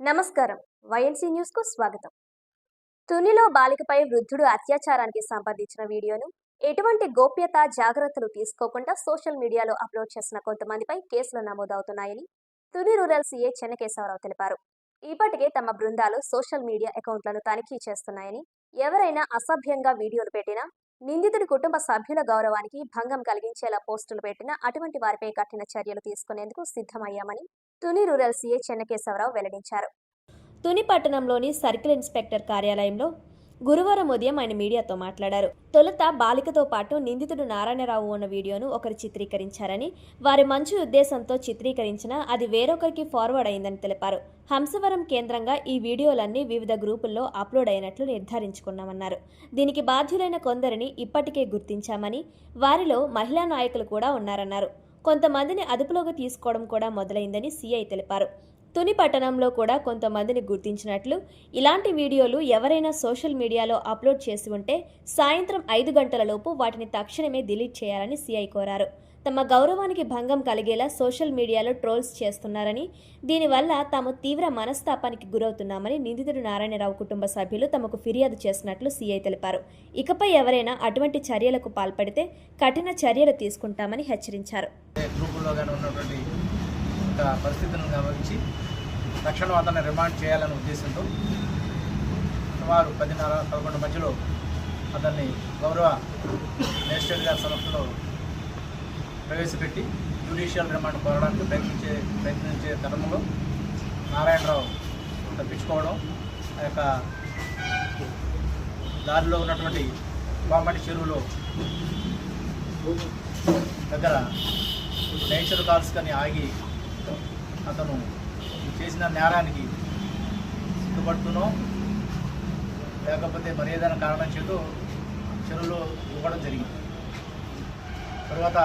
నమస్కారం. వైఎన్సీ న్యూస్కు స్వాగతం. తునిలో బాలికపై వృద్ధుడు అత్యాచారానికి సంబంధించిన వీడియోను ఎటువంటి గోప్యత జాగ్రత్తలు తీసుకోకుండా సోషల్ మీడియాలో అప్లోడ్ చేసిన కొంతమందిపై కేసులు నమోదవుతున్నాయని తుని రూరల్ సీఏ చెన్నకేశవరావు తెలిపారు. ఇప్పటికే తమ బృందాలు సోషల్ మీడియా అకౌంట్లను తనిఖీ చేస్తున్నాయని ఎవరైనా అసభ్యంగా వీడియోలు పెట్టినా నిందితుడి కుటుంబ సభ్యుల గౌరవానికి భంగం కలిగించేలా పోస్టులు పెట్టినా అటువంటి వారిపై కఠిన చర్యలు తీసుకునేందుకు సిద్ధమయ్యామని తుని రూరల్ సీఏ చెన్నకేశవరావు వెల్లడించారు. తుని పట్టణంలోని సర్కిల్ ఇన్స్పెక్టర్ కార్యాలయంలో గురువారం ఉదయం ఆయన మీడియాతో మాట్లాడారు. తొలుత బాలికతో పాటు నిందితుడు నారాయణరావు ఉన్న వీడియోను ఒకరు చిత్రీకరించారని వారి మంచి ఉద్దేశంతో చిత్రీకరించినా అది వేరొకరికి ఫార్వర్డ్ అయిందని తెలిపారు. హంసవరం కేంద్రంగా ఈ వీడియోలన్నీ వివిధ గ్రూపుల్లో అప్లోడ్ అయినట్లు నిర్ధారించుకున్నామన్నారు. దీనికి బాధ్యులైన కొందరిని ఇప్పటికే గుర్తించామని వారిలో మహిళా నాయకులు కూడా ఉన్నారన్నారు. కొంతమందిని అదుపులోకి తీసుకోవడం కూడా మొదలైందని సీఐ తెలిపారు. తుని పట్టణంలో కూడా కొంతమందిని గుర్తించినట్లు ఇలాంటి వీడియోలు ఎవరైనా సోషల్ మీడియాలో అప్లోడ్ చేసి ఉంటే సాయంత్రం ఐదు గంటలలోపు వాటిని తక్షణమే డిలీట్ చేయాలని సీఐ కోరారు. తమ గౌరవానికి భంగం కలిగేలా సోషల్ మీడియాలో ట్రోల్స్ చేస్తున్నారని దీనివల్ల తాము తీవ్ర మనస్తాపానికి గురవుతున్నామని నిందితుడు నారాయణరావు కుటుంబ సభ్యులు తమకు ఫిర్యాదు చేసినట్లు సీఐ తెలిపారు. ఇకపై ఎవరైనా అటువంటి చర్యలకు పాల్పడితే కఠిన చర్యలు తీసుకుంటామని హెచ్చరించారు. పరిస్థితులను గమనించి తక్షణం అతన్ని రిమాండ్ చేయాలనే ఉద్దేశంతో సుమారు పదిన్నర పదకొండు మధ్యలో అతన్ని గౌరవ మేజిస్ట్రేట్ గారి సమక్షంలో ప్రవేశపెట్టి జ్యుడిషియల్ రిమాండ్ కోరడానికి ప్రయత్నించే ప్రయత్నించే తరుణంలో నారాయణరావు తప్పించుకోవడం ఆ యొక్క దారిలో ఉన్నటువంటి బాంబటి చెరువులో దగ్గర నేచర్ కాల్స్ కానీ ఆగి అతను చేసిన నేరానికి సిగ్గుపడుతూనో లేకపోతే మరి ఏదైనా కారణం చేతూ చెరువులో ఇవ్వడం జరిగింది. తర్వాత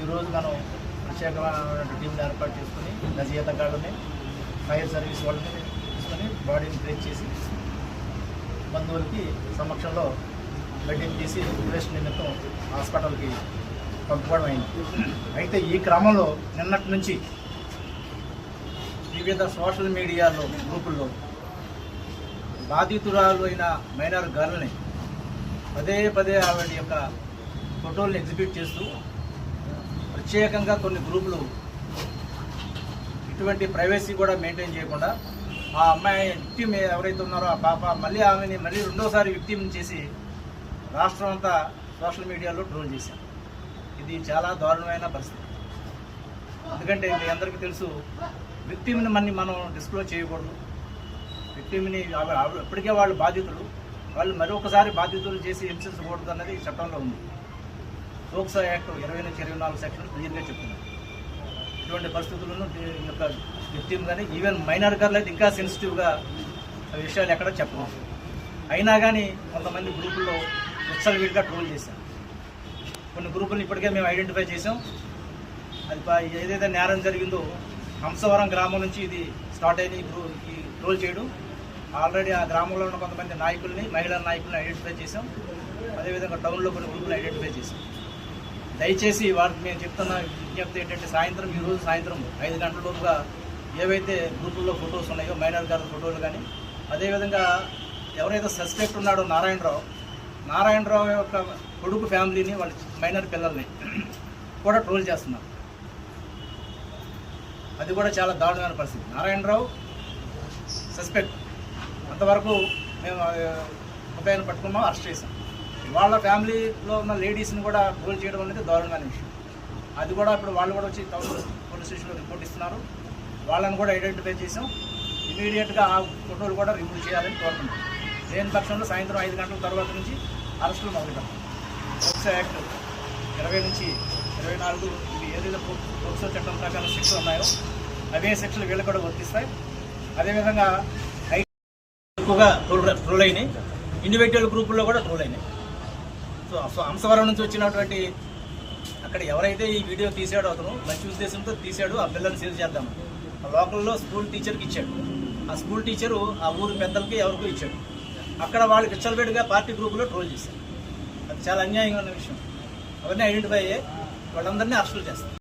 ఈరోజు మనం ప్రత్యేకమైన టీంని ఏర్పాటు చేసుకుని నజీత గార్డుని ఫైర్ సర్వీస్ వాళ్ళని తీసుకొని బాడీని బ్రేక్ చేసి బంధువులకి సమక్షంలో బెడ్డింగ్ తీసి ఇన్వెస్ట్ నిమిత్తం హాస్పిటల్కి పంపుకోవడం అయింది. అయితే ఈ క్రమంలో నిన్నటి నుంచి వివిధ సోషల్ మీడియాలో గ్రూపుల్లో బాధితురాలు అయిన మైనర్ గర్ల్ని పదే పదే ఆవిడ యొక్క ఫోటోలను ఎగ్జిబిట్ చేస్తూ ప్రత్యేకంగా కొన్ని గ్రూపులు ఇటువంటి ప్రైవసీ కూడా మెయింటైన్ చేయకుండా ఆ అమ్మాయి విక్టిమ్ ఎవరైతే ఉన్నారో ఆ పాప మళ్ళీ ఆమెని మళ్ళీ రెండోసారి విక్టిమ్ చేసి రాష్ట్రం అంతా సోషల్ మీడియాలో ట్రోల్ చేశారు. ఇది చాలా దారుణమైన పరిస్థితి. ఎందుకంటే మీ అందరికీ తెలుసు విక్టిమ్ని మన్ని మనం డిస్క్లోజ్ చేయకూడదు. విక్టిమ్ని ఇప్పటికే వాళ్ళు బాధితులు. వాళ్ళు మరొకసారి బాధితులు చేసి హింసించకూడదు అన్నది చట్టంలో ఉంది. సోక్సా యాక్ట్ ఇరవై నుంచి ఇరవై నాలుగు సెక్షన్ క్లియర్గా చెప్తున్నారు ఇటువంటి పరిస్థితులను ఈ యొక్క విక్టిమ్ కానీ ఈవెన్ మైనర్ గర్ల్ అయితే ఇంకా సెన్సిటివ్గా ఆ విషయాలు ఎక్కడ చెప్పడం అయినా కానీ కొంతమంది గ్రూపుల్లో విచ్చలవిడిగా ట్రోల్ చేశాం కొన్ని గ్రూపులను ఇప్పటికే మేము ఐడెంటిఫై చేసాం అది ఏదైతే నేరం జరిగిందో హంసవరం గ్రామం నుంచి ఇది స్టార్ట్ అయిన గ్రూ ఈ ట్రోల్ చేయడం. ఆల్రెడీ ఆ గ్రామంలో ఉన్న కొంతమంది నాయకుల్ని మహిళా నాయకుల్ని ఐడెంటిఫై చేసాం అదేవిధంగా టౌన్లో కొన్ని గ్రూపులు ఐడెంటిఫై చేసాం దయచేసి వారికి మేము చెప్తున్న విజ్ఞప్తి ఏంటంటే సాయంత్రం ఈ రోజు సాయంత్రం ఐదు గంటలలోపుగా ఏవైతే గ్రూపుల్లో ఫొటోస్ ఉన్నాయో మైనర్ గారి ఫోటోలు కానీ అదేవిధంగా ఎవరైతే సస్పెక్ట్ ఉన్నాడో నారాయణరావు నారాయణరావు యొక్క కొడుకు ఫ్యామిలీని వాళ్ళ మైనర్ పిల్లల్ని కూడా ట్రోల్ చేస్తున్నారు. అది కూడా చాలా దారుణమైన పరిస్థితి. నారాయణరావు సస్పెక్ట్. అంతవరకు మేము ముద్దాయిని పట్టుకున్నాం అరెస్ట్ చేసాం వాళ్ళ ఫ్యామిలీలో ఉన్న లేడీస్ని కూడా ట్రోల్ చేయడం అనేది దారుణమైన విషయం. అది కూడా ఇప్పుడు వాళ్ళు కూడా వచ్చి టౌన్ పోలీస్ స్టేషన్లో రిపోర్ట్ ఇస్తున్నారు. వాళ్ళని కూడా ఐడెంటిఫై చేసాం ఇమీడియట్గా ఆ ఫోటోలు కూడా రిమూవ్ చేయాలని కోరుతున్నాం. లేని పక్షంలో సాయంత్రం ఐదు గంటల తర్వాత నుంచి అరెస్టులు మొదలటం పోక్సో యాక్ట్ ఇరవై నుంచి ఇరవై నాలుగు ఇవి ఏదైతే పోక్సో చట్టం ప్రకారం శిక్షలు ఉన్నాయో అవే శిక్షలు వీళ్ళు కూడా వర్తిస్తాయి. అదేవిధంగా ఎక్కువగా ట్రోల్ ట్రోల్ అయినాయి ఇండివిజువల్ గ్రూపుల్లో కూడా ట్రోల్ అయినాయి సో హంసవరం నుంచి వచ్చినటువంటి అక్కడ ఎవరైతే ఈ వీడియో తీసాడో అతను మంచి ఉద్దేశంతో తీసాడు ఆ పిల్లల్ని సీజ్ చేద్దాం. ఆ లోకల్లో స్కూల్ టీచర్కి ఇచ్చాడు. ఆ స్కూల్ టీచరు ఆ ఊరు పెద్దలకి ఎవరికో ఇచ్చాడు. అక్కడ వాళ్ళకి విచ్చలబెడిగా పార్టీ గ్రూపులో ట్రోల్ చేశారు. అది చాలా అన్యాయంగా ఉన్న విషయం. అవన్నీ ఐడెంటిఫై అయ్యాయి వాళ్ళందరినీ అరెస్టులు చేస్తారు.